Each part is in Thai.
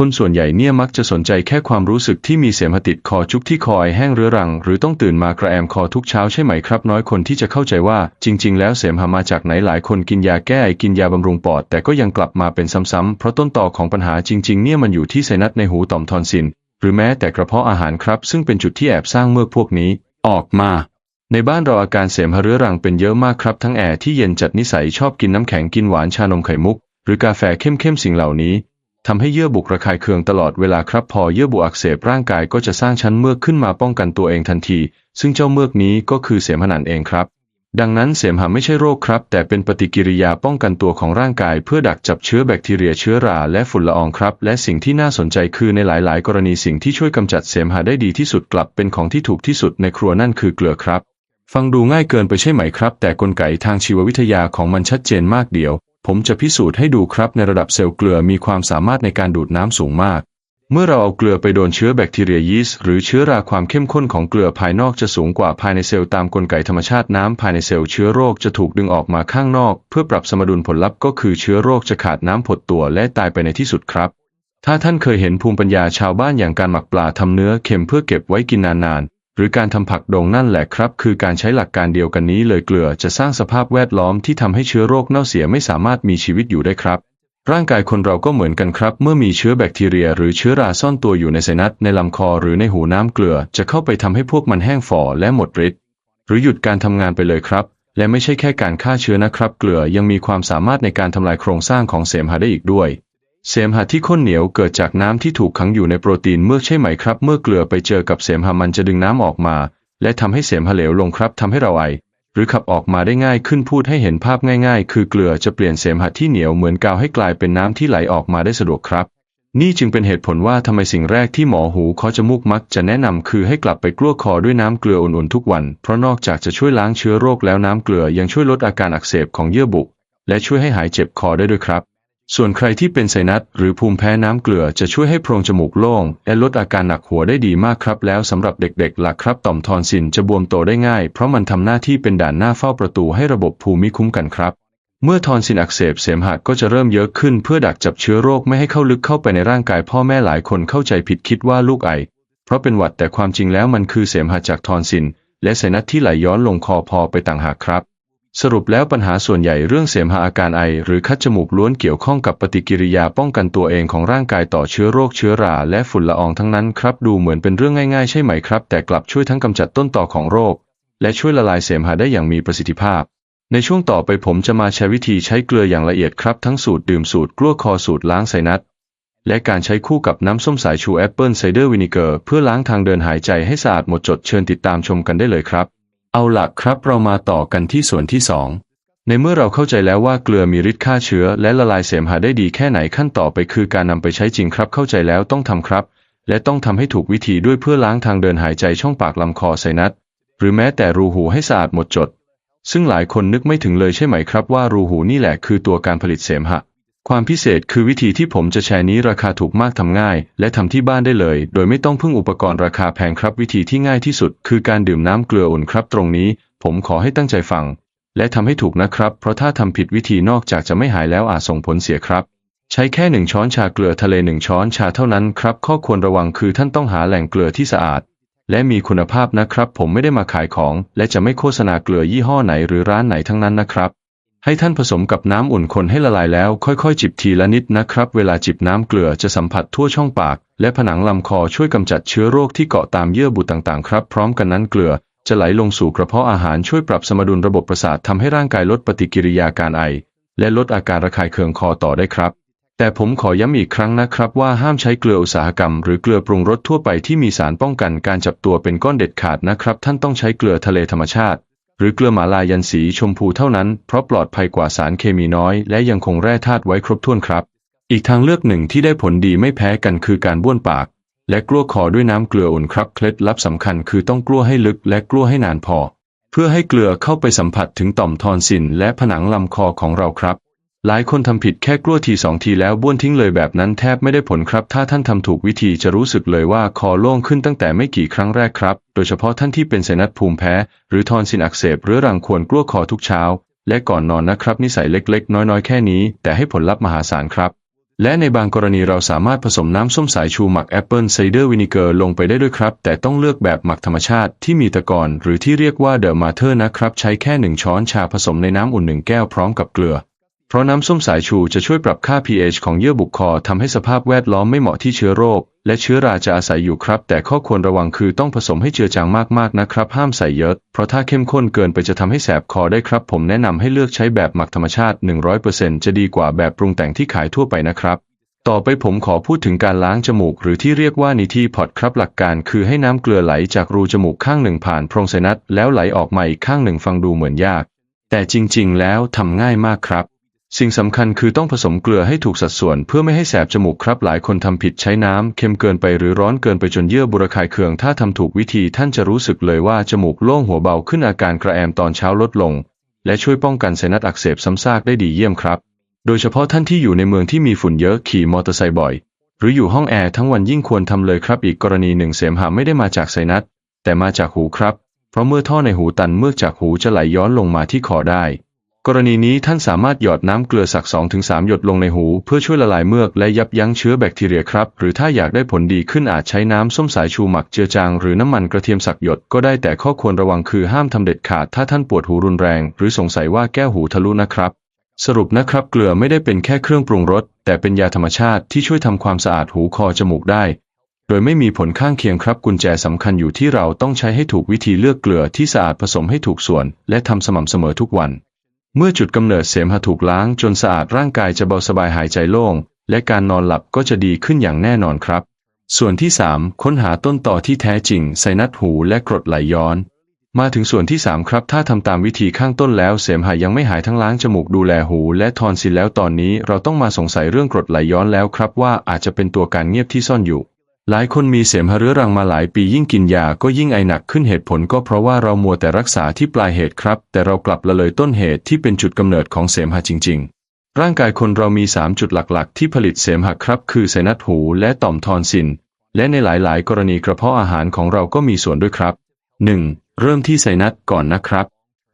คนส่วนใหญ่เนี่ยมักจะสนใจแค่ความรู้สึกที่มีเสมหะติดคอจุกที่คอไอแห้งเรื้อรัง หรือต้องตื่นมากระแอมคอทุกเช้าใช่ไหมครับ น้อยคนที่จะเข้าใจว่าจริง ๆ แล้วเสมหะมาจากไหนหลายคนกินยาแก้ไอกินยาบำรุงปอด แต่ก็ยังกลับมาเป็นซ้ำๆเพราะต้นต่อของปัญหาจริง ๆ เนี่ยมันอยู่ที่ไซนัสในหูต่อมทอนซิลหรือแม้แต่กระเพาะอาหารครับ ซึ่งเป็นจุดที่แอบสร้างเมือกพวกนี้ ออกมาในบ้านเราอาการเสมหะเรื้อรังเป็นเยอะมากครับ ทั้งแอร์ที่เย็นจัดนิสัยชอบกินน้ำแข็งกินหวานชานมไข่มุก หรือกาแฟเข้มๆสิ่งเหล่านี้ ทำให้เยื่อบุระคายเคืองตลอดเวลาครับพอเยื่อบุอักเสบร่างกายก็จะสร้างชั้นเมือกขึ้นมาป้องกันตัวเองทันที ซึ่งเจ้าเมือกนี้ก็คือเสมหะนั่นเองครับ ดังนั้นเสมหะไม่ใช่โรคครับ แต่เป็นปฏิกิริยาป้องกันตัวของร่างกาย เพื่อดักจับเชื้อแบคทีเรียเชื้อราและฝุ่นละอองครับ และสิ่งที่น่าสนใจคือในหลาย ๆ กรณีสิ่งที่ช่วยกำจัดเสมหะได้ดีที่สุดกลับเป็นของที่ถูกที่สุดในครัวนั่นคือเกลือครับ ฟังดูง่ายเกินไปใช่ไหมครับ แต่กลไกทางชีววิทยาของมันชัดเจนมากเดียว ผมจะพิสูจน์ให้ดูครับในระดับเซลล์เกลือมีความสามารถในการดูดน้ำสูงมาก เมื่อเราเอาเกลือไปโดนเชื้อแบคทีเรียยีสต์หรือเชื้อราความเข้มข้นของเกลือภายนอกจะสูงกว่าภายในเซลล์ตามกลไกธรรมชาติน้ำภายในเซลล์เชื้อโรคจะถูกดึงออกมาข้างนอก เพื่อปรับสมดุลผลลัพธ์ก็คือเชื้อโรคจะขาดน้ำผดตัวและตายไปในที่สุดครับ ถ้าท่านเคยเห็นภูมิปัญญาชาวบ้านอย่างการหมักปลาทำเนื้อเค็มเพื่อเก็บไว้กินนานๆ หรือการทำผักดองนั่นแหละครับ คือการใช้หลักการเดียวกันนี้เลยเกลือจะสร้างสภาพแวดล้อมที่ทำให้เชื้อโรคเน่าเสียไม่สามารถมีชีวิตอยู่ได้ครับร่างกายคนเราก็เหมือนกันครับ เมื่อมีเชื้อแบคทีเรีย หรือเชื้อราซ่อนตัวอยู่ในไซนัสในลำคอหรือในหูน้ำเกลือ จะเข้าไปทำให้พวกมันแห้งฝ่อและหมดฤทธิ์หรือหยุดการทำงานไปเลยครับ และไม่ใช่แค่การฆ่าเชื้อนะครับ เกลือยังมีความสามารถในการทำลายโครงสร้างของเสมหะได้อีกด้วย เสมหะที่ข้นเหนียวเกิดจากน้ำที่ถูกขังอยู่ในโปรตีนเมือกใช่ไหมครับ เมื่อเกลือไปเจอกับเสมหะมันจะดึงน้ำออกมา และทำให้เสมหะเหลวลงครับทำให้เราไอ หรือขับออกมาได้ง่ายขึ้นพูดให้เห็นภาพง่าย ๆ คือเกลือจะเปลี่ยนเสมหะที่เหนียวเหมือนกาวให้กลายเป็นน้ำที่ไหลออกมาได้สะดวกครับ นี่จึงเป็นเหตุผลว่าทำไมสิ่งแรกที่หมอหูคาะจมูกมักจะแนะนำคือให้กลับไปกลั้วคอด้วยน้ำเกลืออุ่นๆทุกวัน เพราะนอกจากจะช่วยล้างเชื้อโรคแล้วน้ำเกลือยังช่วยลดอาการอักเสบของเยื่อบุและช่วยให้หายเจ็บคอได้ด้วยครับ ส่วนใครที่เป็นไซนัสหรือภูมิแพ้น้ำเกลือจะช่วยให้โพรงจมูกโล่งและลดอาการหนักหัวได้ดีมากครับแล้วสำหรับเด็กๆล่ะครับต่อมทอนซิลจะบวมโตได้ง่าย เพราะมันทำหน้าที่เป็นด่านหน้าเฝ้าประตูให้ระบบภูมิคุ้มกันครับ เมื่อทอนซิลอักเสบเสมหะก็จะเริ่มเยอะขึ้นเพื่อดักจับเชื้อโรคไม่ให้เข้าลึกเข้าไปในร่างกายพ่อแม่หลายคนเข้าใจผิดคิดว่าลูกไอ เพราะเป็นหวัดแต่ความจริงแล้วมันคือเสมหะจากทอนซิลและไซนัสที่ไหลย้อนลงคอพอไปต่างหากครับ สรุปแล้วปัญหาส่วนใหญ่เรื่องเสมหะอาการไอ หรือคัดจมูกล้วนเกี่ยวข้องกับปฏิกิริยาป้องกันตัวเองของร่างกายต่อเชื้อโรคเชื้อราและฝุ่นละอองทั้งนั้นครับ ดูเหมือนเป็นเรื่องง่ายๆใช่ไหมครับ แต่กลับช่วยทั้งกำจัดต้นต่อของโรค และช่วยละลายเสมหะได้อย่างมีประสิทธิภาพ ในช่วงต่อไปผมจะมาแชร์วิธีใช้เกลืออย่างละเอียดครับ ทั้งสูตรดื่มสูตรกลั้วคอสูตรล้างไซนัสและการใช้คู่กับน้ำส้มสายชูแอปเปิลไซเดอร์วินิเกอร์เพื่อล้างทางเดินหายใจให้สะอาดหมดจดเชิญติดตามชมกันได้เลยครับ เอาละครับเรามาต่อกันที่ส่วนที่สองในเมื่อเราเข้าใจแล้วว่าเกลือมีฤทธิ์ฆ่าเชื้อ และละลายเสมหะได้ดีแค่ไหนขั้นต่อไปคือการนำไปใช้จริงครับเข้าใจแล้วต้องทำครับ และต้องทำให้ถูกวิธีด้วยเพื่อล้างทางเดินหายใจช่องปากลำคอไซนัสหรือแม้แต่รูหูให้สะอาดหมดจด ซึ่งหลายคนนึกไม่ถึงเลยใช่ไหมครับว่ารูหูนี่แหละคือตัวการผลิตเสมหะ ความพิเศษคือวิธีที่ผมจะแชร์นี้ราคาถูกมากทำง่าย และทำที่บ้านได้เลย โดยไม่ต้องพึ่งอุปกรณ์ราคาแพงครับวิธีที่ง่ายที่สุด คือการดื่มน้ำเกลืออุ่นครับตรงนี้ ผมขอให้ตั้งใจฟัง และทำให้ถูกนะครับ เพราะถ้าทำผิดวิธีนอกจากจะไม่หายแล้วอาจส่งผลเสียครับ ใช้แค่หนึ่งช้อนชาเกลือทะเลหนึ่งช้อนชาเท่านั้นครับ ข้อควรระวังคือท่านต้องหาแหล่งเกลือที่สะอาด และมีคุณภาพนะครับ ผมไม่ได้มาขายของ และจะไม่โฆษณาเกลือยี่ห้อไหนหรือร้านไหนทั้งนั้นนะครับ ให้ท่านผสมกับน้ำอุ่นคนให้ละลายแล้วค่อยๆ จิบทีละนิดนะครับ เวลาจิบน้ำเกลือจะสัมผัสทั่วช่องปาก และผนังลำคอช่วยกำจัดเชื้อโรคที่เกาะตามเยื่อบุต่างๆ ครับ พร้อมกันนั้นเกลือจะไหลลงสู่กระเพาะอาหารช่วยปรับสมดุลระบบประสาททำให้ร่างกายลดปฏิกิริยาการไอ และลดอาการระคายเคืองคอต่อได้ครับ แต่ผมขอย้ำอีกครั้งนะครับ ว่าห้ามใช้เกลืออุตสาหกรรม หรือเกลือปรุงรสทั่วไปที่มีสารป้องกันการจับตัวเป็นก้อนเด็ดขาดนะครับ ท่านต้องใช้เกลือทะเลธรรมชาติ หรือเกลือหมาลายันสีชมพูเท่านั้น เพราะปลอดภัยกว่าสารเคมีน้อย และยังคงแร่ธาตุไว้ครบถ้วนครับ อีกทางเลือกหนึ่งที่ได้ผลดีไม่แพ้กันคือการบ้วนปาก และกลั้วคอด้วยน้ำเกลืออุ่นครับเคล็ดลับสำคัญคือต้องกลั้วให้ลึกและกลั้วให้นานพอ เพื่อให้เกลือเข้าไปสัมผัสถึงต่อมทอนซินและผนังลำคอของเราครับ หลายคนทำผิดแค่กลัวทีสองทีแล้วบ้วนทิ้งเลยแบบนั้นแทบไม่ได้ผลครับ ถ้าท่านทำถูกวิธีจะรู้สึกเลยว่าคอโล่งขึ้นตั้งแต่ไม่กี่ครั้งแรกครับ โดยเฉพาะท่านที่เป็นไซนัสภูมิแพ้ หรือทอนซิลอักเสบเรื้อรังควรกลัวคอทุกเช้า และก่อนนอนนะครับ นิสัยเล็กๆ น้อยๆ แค่นี้ แต่ให้ผลลัพธ์มหาศาลครับ และในบางกรณีเราสามารถผสมน้ำส้มสายชูหมักแอปเปิลไซเดอร์วินิเกอร์ลงไปได้ด้วยครับ แต่ต้องเลือกแบบหมักธรรมชาติที่มีตะกอนหรือที่เรียกว่าเดอะมาเธอร์นะครับใช้แค่หนึ่งช้อนชาผสมในน้ำอุ่นหนึ่งแก้วพร้อมกับเกลือ ราะน้ำส้มสายชูจะช่วยปรับค่า pH ของเยื่อบุคอทำให้สภาพแวดล้อมไม่เหมาะที่เชื้อโรค และเชื้อราจะอาศัยอยู่ครับ แต่ข้อควรระวังคือต้องผสมให้เจือจางมากๆนะครับ ห้ามใส่เยอะ เพราะถ้าเข้มข้นเกินไปจะทำให้แสบคอได้ครับ ผมแนะนำให้เลือกใช้แบบหมักธรรมชาติ 100%จะดีกว่าแบบปรุงแต่งที่ขายทั่วไปนะครับต่อไปผมขอพูดถึงการล้างจมูก หรือที่เรียกว่านิทีพอตครับหลักการคือให้น้ำเกลือไหลจากรูจมูกข้างหนึ่งผ่านโพรงไซนัสแล้วไหลออกมาอีกข้างหนึ่งฟังดูเหมือนยาก แต่จริงๆ แล้วทำง่ายมากครับ สิ่งสำคัญคือต้องผสมเกลือให้ถูกสัดส่วนเพื่อไม่ให้แสบจมูกครับหลายคนทำผิดใช้น้ำเค็มเกินไปหรือร้อนเกินไปจนเยื่อบุระคายเคือง ถ้าทำถูกวิธีท่านจะรู้สึกเลยว่าจมูกโล่งหัวเบาขึ้นอาการกระแอมตอนเช้าลดลง และช่วยป้องกันไซนัสอักเสบซ้ำซากได้ดีเยี่ยมครับ โดยเฉพาะท่านที่อยู่ในเมืองที่มีฝุ่นเยอะขี่มอเตอร์ไซค์บ่อย หรืออยู่ห้องแอร์ทั้งวันยิ่งควรทำเลยครับ อีกกรณีหนึ่งเสมหะไม่ได้มาจากไซนัสแต่มาจากหูครับ เพราะเมื่อท่อในหูตันเมือกจากหูจะไหลย้อนลงมาที่คอได้ กรณีนี้ท่านสามารถหยอดน้ำเกลือสัก 2-3 หยดลงในหู เพื่อช่วยละลายเมือกและยับยั้งเชื้อแบคทีเรียครับ หรือถ้าอยากได้ผลดีขึ้นอาจใช้น้ำส้มสายชูหมักเจือจาง หรือน้ำมันกระเทียมสักหยดก็ได้แต่ข้อควรระวังคือห้ามทำเด็ดขาด ถ้าท่านปวดหูรุนแรง หรือสงสัยว่าแก้วหูทะลุนะครับ สรุปนะครับ เกลือไม่ได้เป็นแค่เครื่องปรุงรสแต่เป็นยาธรรมชาติที่ช่วยทำความสะอาดหูคอจมูกได้ โดยไม่มีผลข้างเคียงครับกุญแจสำคัญอยู่ที่เราต้องใช้ให้ถูกวิธีเลือกเกลือที่สะอาดผสมให้ถูกส่วน และทำสม่ำเสมอทุกวัน เมื่อจุดกำเนิดเสมหะถูกล้างจนสะอาดร่างกายจะเบาสบายหายใจโล่ง และการนอนหลับก็จะดีขึ้นอย่างแน่นอนครับ ส่วนที่ 3 ค้นหาต้นต่อที่แท้จริง ไซนัสหูและกรดไหลย้อน มาถึงส่วนที่ 3 ครับ ถ้าทำตามวิธีข้างต้นแล้ว เสมหะยังไม่หายทั้งล้างจมูกดูแลหูและทอนซิลแล้วตอนนี้เราต้องมาสงสัยเรื่องกรดไหลย้อนแล้วครับว่าอาจจะเป็นตัวการเงียบที่ซ่อนอยู่ หลายคนมีเสมหะเรื้อรังมาหลายปียิ่งกินยาก็ยิ่งไอหนักขึ้นเหตุผลก็เพราะว่าเรามัวแต่รักษาที่ปลายเหตุครับ แต่เรากลับละเลยต้นเหตุที่เป็นจุดกำเนิดของเสมหะจริง ๆ ร่างกายคนเรามี 3 จุดหลักๆ ที่ผลิตเสมหะครับ คือไซนัสหูและต่อมทอนซิลและในหลายๆ กรณีกระเพาะอาหารของเราก็มีส่วนด้วยครับ 1. เริ่มที่ไซนัสก่อนนะครับ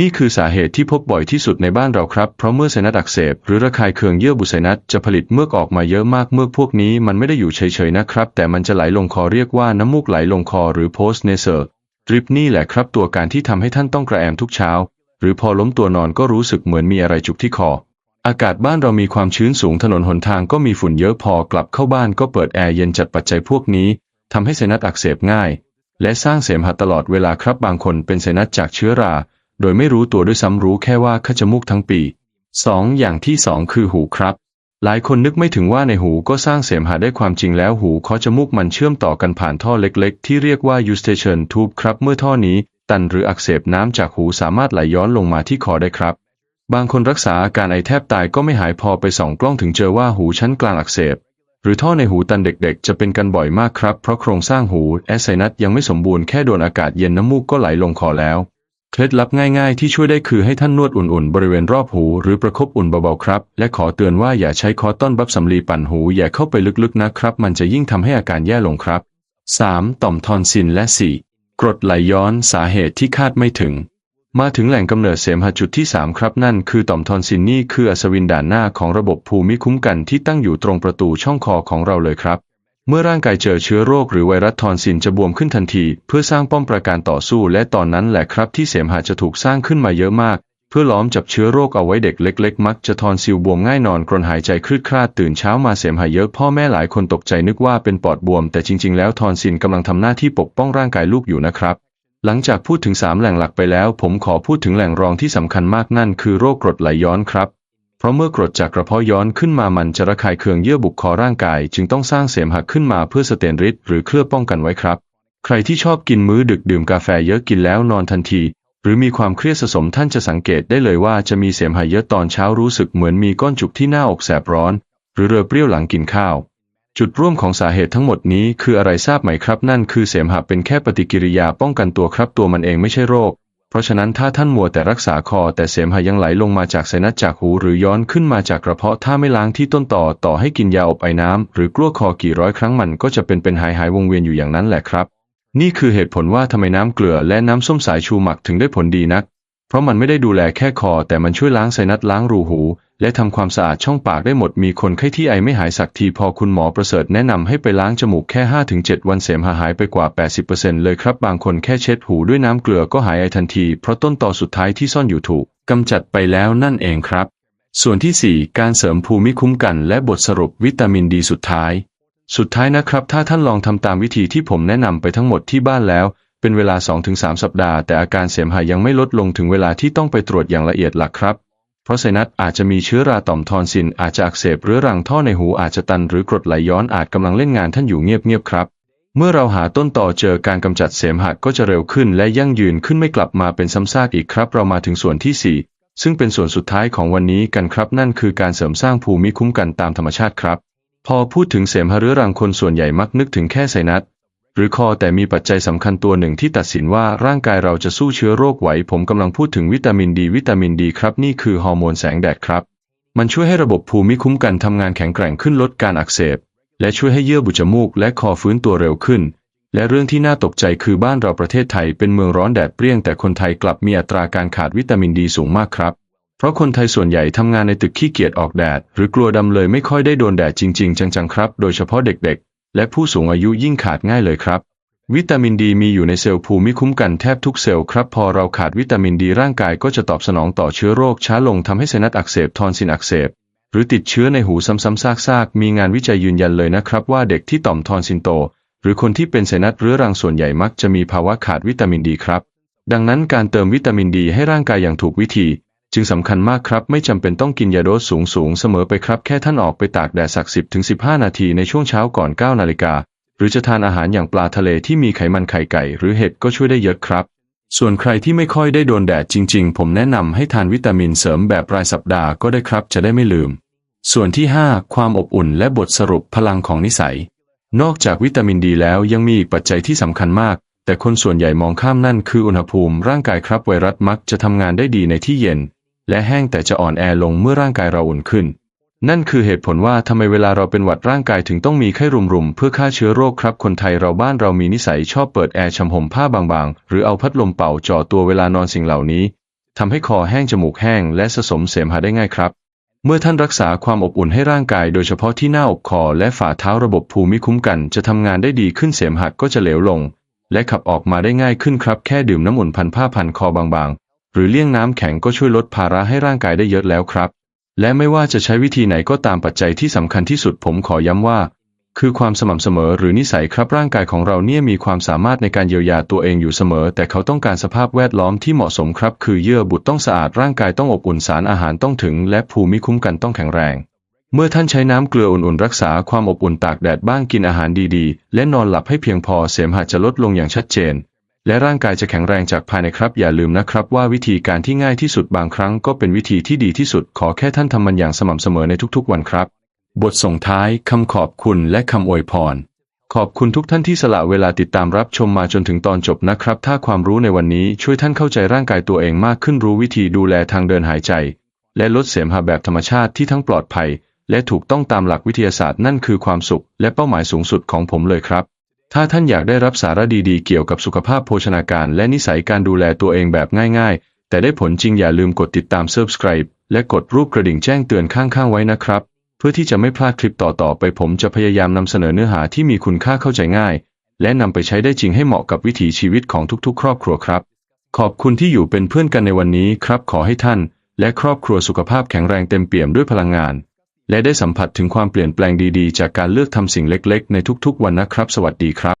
นี่คือสาเหตุที่พบบ่อยที่สุดในบ้านเราครับ เพราะเมื่อไซนัสอักเสบหรือระคายเคืองเยื่อบุไซนัสจะผลิตเมือกออกมาเยอะมากเมือกพวกนี้มันไม่ได้อยู่เฉยๆนะครับ แต่มันจะไหลลงคอเรียกว่าน้ำมูกไหลลงคอหรือ post nasal drip นี่แหละครับ ตัวการที่ทำให้ท่านต้องกระแอมทุกเช้า หรือพอล้มตัวนอนก็รู้สึกเหมือนมีอะไรจุกที่คอ อากาศบ้านเรามีความชื้นสูงถนนหนทางก็มีฝุ่นเยอะพอกลับเข้าบ้านก็เปิดแอร์เย็นจัดปัจจัยพวกนี้ทำให้ไซนัสอักเสบง่าย และสร้างเสมหะตลอดเวลาครับบางคนเป็นไซนัสจากเชื้อรา โดยไม่รู้ตัวด้วยซ้ำรู้แค่ว่าขจมูกทั้งปี 2. อย่างที่ 2 คือหูครับ หลายคนนึกไม่ถึงว่าในหูก็สร้างเสมหะได้ความจริงแล้วหูคาะจมูกมันเชื่อมต่อกันผ่านท่อเล็กๆ ที่เรียกว่า eustachian tube ครับเมื่อท่อนี้ ตันหรืออักเสบน้ำจากหูสามารถไหลย้อนลงมาที่คอได้ครับ บางคนรักษาอาการไอแทบตายก็ไม่หายพอไปส่องกล้องถึงเจอว่าหูชั้นกลางอักเสบหรือท่อในหูตันเด็กๆ จะเป็นกันบ่อยมากครับ เพราะโครงสร้างหูแอสไซนัสยังไม่สมบูรณ์แค่โดนอากาศเย็นน้ำมูกก็ไหลลงคอแล้ว เคล็ดลับง่ายๆ ที่ช่วยได้คือให้ท่านนวดอุ่นๆ บริเวณรอบหู หรือประคบอุ่นเบาๆครับ และขอเตือนว่าอย่าใช้คอตตอนบับสำลีปั่นหูอย่าเข้าไปลึกๆนะครับ มันจะยิ่งทำให้อาการแย่ลงครับ 3. ต่อมทอนซิลและ 4. กรดไหลย้อนสาเหตุที่คาดไม่ถึง มาถึงแหล่งกำเนิดเสมหะจุดที่ 3 ครับนั่นคือต่อมทอนซิลนี่คืออัศวินด่านหน้าของระบบภูมิคุ้มกันที่ตั้งอยู่ตรงประตูช่องคอของเราเลยครับ เมื่อร่างกายเจอเชื้อโรคหรือไวรัสทอนซิลจะบวมขึ้นทันที เพื่อสร้างป้อมปราการต่อสู้ และตอนนั้นแหละครับที่เสมหะจะถูกสร้างขึ้นมาเยอะมาก เพื่อล้อมจับเชื้อโรคเอาไว้เด็กเล็ก ๆ มักจะทอนซิลบวมง่ายนอนกรนหายใจคลืดคลาดตื่นเช้ามาเสมหะเยอะพ่อแม่หลายคนตกใจนึกว่าเป็นปอดบวม แต่จริง ๆ แล้วทอนซิลกำลังทำหน้าที่ปกป้องร่างกายลูกอยู่นะครับหลังจากพูดถึง 3 แหล่งหลักไปแล้ว ผมขอพูดถึงแหล่งรองที่สำคัญมากนั่นคือโรคกรดไหลย้อนครับ เพราะเมื่อกรดจากกระเพาะย้อนขึ้นมามันจะระคายเคืองเยื่อบุคอร่างกาย จึงต้องสร้างเสมหะขึ้นมาเพื่อสเตนริดหรือเคลือบป้องกันไว้ครับ ใครที่ชอบกินมื้อดึกดื่มกาแฟเยอะกินแล้วนอนทันที หรือมีความเครียดสะสมท่านจะสังเกตได้เลยว่าจะมีเสมหะเยอะตอนเช้ารู้สึกเหมือนมีก้อนจุกที่หน้าอกแสบร้อน หรือเรือเปรี้ยวหลังกินข้าว จุดร่วมของสาเหตุทั้งหมดนี้คืออะไรทราบไหมครับ นั่นคือเสมหะเป็นแค่ปฏิกิริยาป้องกันตัวครับตัวมันเองไม่ใช่โรค เพราะฉะนั้นถ้าท่านมัวแต่รักษาคอแต่เสมหะยังไหลลงมาจากไซนัสจากหูหรือย้อนขึ้นมาจากกระเพาะถ้าไม่ล้างที่ต้นต่อต่อให้กินยาอบไอน้ำหรือกลั้วคอกี่ร้อยครั้งมันก็จะเป็นเป็นหายหายวงเวียนอยู่อย่างนั้นแหละครับ นี่คือเหตุผลว่าทำไมน้ำเกลือและน้ำส้มสายชูหมักถึงได้ผลดีนัก เพราะมันไม่ได้ดูแลแค่คอ แต่มันช่วยล้างไซนัสล้างรูหู และทำความสะอาดช่องปากได้หมดมีคนไข้ที่ไอไม่หายสักทีพอคุณหมอประเสริฐแนะนำให้ไปล้างจมูกแค่ 5-7 วันเสมหะหายไปกว่า 80%เลยครับ บางคนแค่เช็ดหูด้วยน้ำเกลือก็หายไอทันที เพราะต้นต่อสุดท้ายที่ซ่อนอยู่ถูกกำจัดไปแล้วนั่นเองครับ ส่วนที่ 4 การเสริมภูมิคุ้มกัน และบทสรุปวิตามินดีสุดท้าย สุดท้ายนะครับ ถ้าท่านลองทำตามวิธีที่ผมแนะนำไปทั้งหมดที่บ้านแล้ว เป็นเวลา 2-3 สัปดาห์ แต่อาการเสมหะยังไม่ลดลงถึงเวลาที่ต้องไปตรวจอย่างละเอียดหลักครับ เพราะไซนัสอาจจะมีเชื้อราต่อมทอนซิลอาจจะอักเสบเรื้อรังท่อในหูอาจจะตันหรือกรดไหลย้อนอาจกำลังเล่นงานท่านอยู่เงียบๆครับเมื่อเราหาต้นต่อเจอการกำจัดเสมหะก็จะเร็วขึ้นและยั่งยืนขึ้นไม่กลับมาเป็นซ้ำซากอีกครับ เรามาถึงส่วนที่ 4 ซึ่งเป็นส่วนสุดท้ายของวันนี้กันครับ นั่นคือการเสริมสร้างภูมิคุ้มกันตามธรรมชาติครับ พอพูดถึงเสมหะเรื้อรังคนส่วนใหญ่มักนึกถึงแค่ไซนัส หรือคอแต่มีปัจจัยสำคัญตัวหนึ่งที่ตัดสินว่าร่างกายเราจะสู้เชื้อโรคไหว ผมกำลังพูดถึงวิตามินดี วิตามินดีครับ นี่คือฮอร์โมนแสงแดดครับ มันช่วยให้ระบบภูมิคุ้มกันทำงานแข็งแกร่งขึ้นลดการอักเสบ และช่วยให้เยื่อบุจมูก และคอฟื้นตัวเร็วขึ้น และเรื่องที่น่าตกใจคือบ้านเราประเทศไทยเป็นเมืองร้อนแดดเปรี้ยงแต่คนไทยกลับมีอัตราการขาดวิตามินดีสูงมากครับเพราะคนไทยส่วนใหญ่ทำงานในตึกขี้เกียจออกแดด หรือกลัวดำเลยไม่ค่อยได้โดนแดดจริง ๆ จังๆครับ โดยเฉพาะเด็กๆ และผู้สูงอายุยิ่งขาดง่ายเลยครับ วิตามินดีมีอยู่ในเซลล์ภูมิคุ้มกันแทบทุกเซลล์ครับพอเราขาดวิตามินดีร่างกายก็จะตอบสนองต่อเชื้อโรคช้าลงทำให้ไซนัสอักเสบทอนซิลอักเสบหรือติดเชื้อในหูซ้ำๆซากๆ มีงานวิจัยยืนยันเลยนะครับ ว่าเด็กที่ต่อมทอนซิลโต หรือคนที่เป็นไซนัสเรื้อรังส่วนใหญ่มักจะมีภาวะขาดวิตามินดีครับ ดังนั้นการเติมวิตามินดีให้ร่างกายอย่างถูกวิธี จึงสำคัญมากครับ ไม่จำเป็นต้องกินยาโดสสูงสูงเสมอไปครับ แค่ท่านออกไปตากแดดสัก 10ถึง15 นาทีในช่วงเช้าก่อน 9 นาฬิกา หรือจะทานอาหารอย่างปลาทะเลที่มีไขมันไข่ไก่ หรือเห็ดก็ช่วยได้เยอะครับ ส่วนใครที่ไม่ค่อยได้โดนแดดจริง ๆ ผมแนะนำให้ทานวิตามินเสริมแบบรายสัปดาห์ก็ได้ครับ จะได้ไม่ลืม ส่วนที่ 5 ความอบอุ่นและบทสรุปพลังของนิสัย นอกจากวิตามินดีแล้วยังมีอีกปัจจัยที่สำคัญมากแต่คนส่วนใหญ่มองข้ามนั่นคืออุณหภูมิร่างกายครับไวรัสมักจะทำงานได้ดีในที่เย็น และแห้งแต่จะอ่อนแอลงเมื่อร่างกายเราอุ่นขึ้น นั่นคือเหตุผลว่าทำไมเวลาเราเป็นหวัดร่างกายถึงต้องมีไข้รุมๆเพื่อฆ่าเชื้อโรคครับคนไทยเราบ้านเรามีนิสัยชอบเปิดแอร์ชำห่มผ้าบางๆ หรือเอาพัดลมเป่าจ่อตัวเวลานอนสิ่งเหล่านี้ทำให้คอแห้งจมูกแห้งและสะสมเสมหะได้ง่ายครับเมื่อท่านรักษาความอบอุ่นให้ร่างกายโดยเฉพาะที่หน้าอกคอและฝ่าเท้าระบบภูมิคุ้มกันจะทำงานได้ดีขึ้นเสมหะก็จะเหลวลง และขับออกมาได้ง่ายขึ้นครับ แค่ดื่มน้ำอุ่นพันผ้าพันคอบางๆ หรือเลี่ยงน้ำแข็งก็ช่วยลดภาระให้ร่างกายได้เยอะแล้วครับ และไม่ว่าจะใช้วิธีไหนก็ตามปัจจัยที่สำคัญที่สุดผมขอย้ำว่า คือความสม่ำเสมอหรือนิสัยครับร่างกายของเราเนี่ยมีความสามารถในการเยียวยาตัวเองอยู่เสมอ แต่เขาต้องการสภาพแวดล้อมที่เหมาะสมครับ คือเยื่อบุต้องสะอาดร่างกายต้องอบอุ่นสารอาหารต้องถึง และภูมิคุ้มกันต้องแข็งแรงเมื่อท่านใช้น้ำเกลืออุ่นๆ รักษาความอบอุ่นตากแดดบ้างกินอาหารดีๆ และนอนหลับให้เพียงพอเสมหะจะลดลงอย่างชัดเจน และร่างกายจะแข็งแรงจากภายในครับ อย่าลืมนะครับว่าวิธีการที่ง่ายที่สุดบางครั้งก็เป็นวิธีที่ดีที่สุด ขอแค่ท่านทำมันอย่างสม่ำเสมอในทุกๆ วันครับ บทส่งท้ายคำขอบคุณและคำอวยพรขอบคุณทุกท่านที่สละเวลาติดตามรับชมมาจนถึงตอนจบนะครับ ถ้าความรู้ในวันนี้ช่วยท่านเข้าใจร่างกายตัวเองมากขึ้นรู้วิธีดูแลทางเดินหายใจ และลดเสมหะแบบธรรมชาติที่ทั้งปลอดภัย และถูกต้องตามหลักวิทยาศาสตร์นั่นคือความสุข และเป้าหมายสูงสุดของผมเลยครับ ถ้าท่านอยากได้รับสาระดีๆ เกี่ยวกับสุขภาพโภชนาการและนิสัยการดูแลตัวเองแบบง่ายๆ แต่ได้ผลจริงอย่าลืมกดติดตาม Subscribe และกดรูปกระดิ่งแจ้งเตือนข้างๆไว้นะครับ เพื่อที่จะไม่พลาดคลิปต่อๆไปผมจะพยายามนำเสนอเนื้อหาที่มีคุณค่าเข้าใจง่าย และนำไปใช้ได้จริงให้เหมาะกับวิถีชีวิตของทุกๆ ครอบครัวครับ ขอบคุณที่อยู่เป็นเพื่อนกันในวันนี้ครับ ขอให้ท่าน และครอบครัวสุขภาพแข็งแรงเต็มเปี่ยมด้วยพลังงาน และได้สัมผัสถึงความเปลี่ยนแปลงดีๆ จากการเลือกทำสิ่งเล็กๆ ในทุกๆ วันนะครับ สวัสดีครับ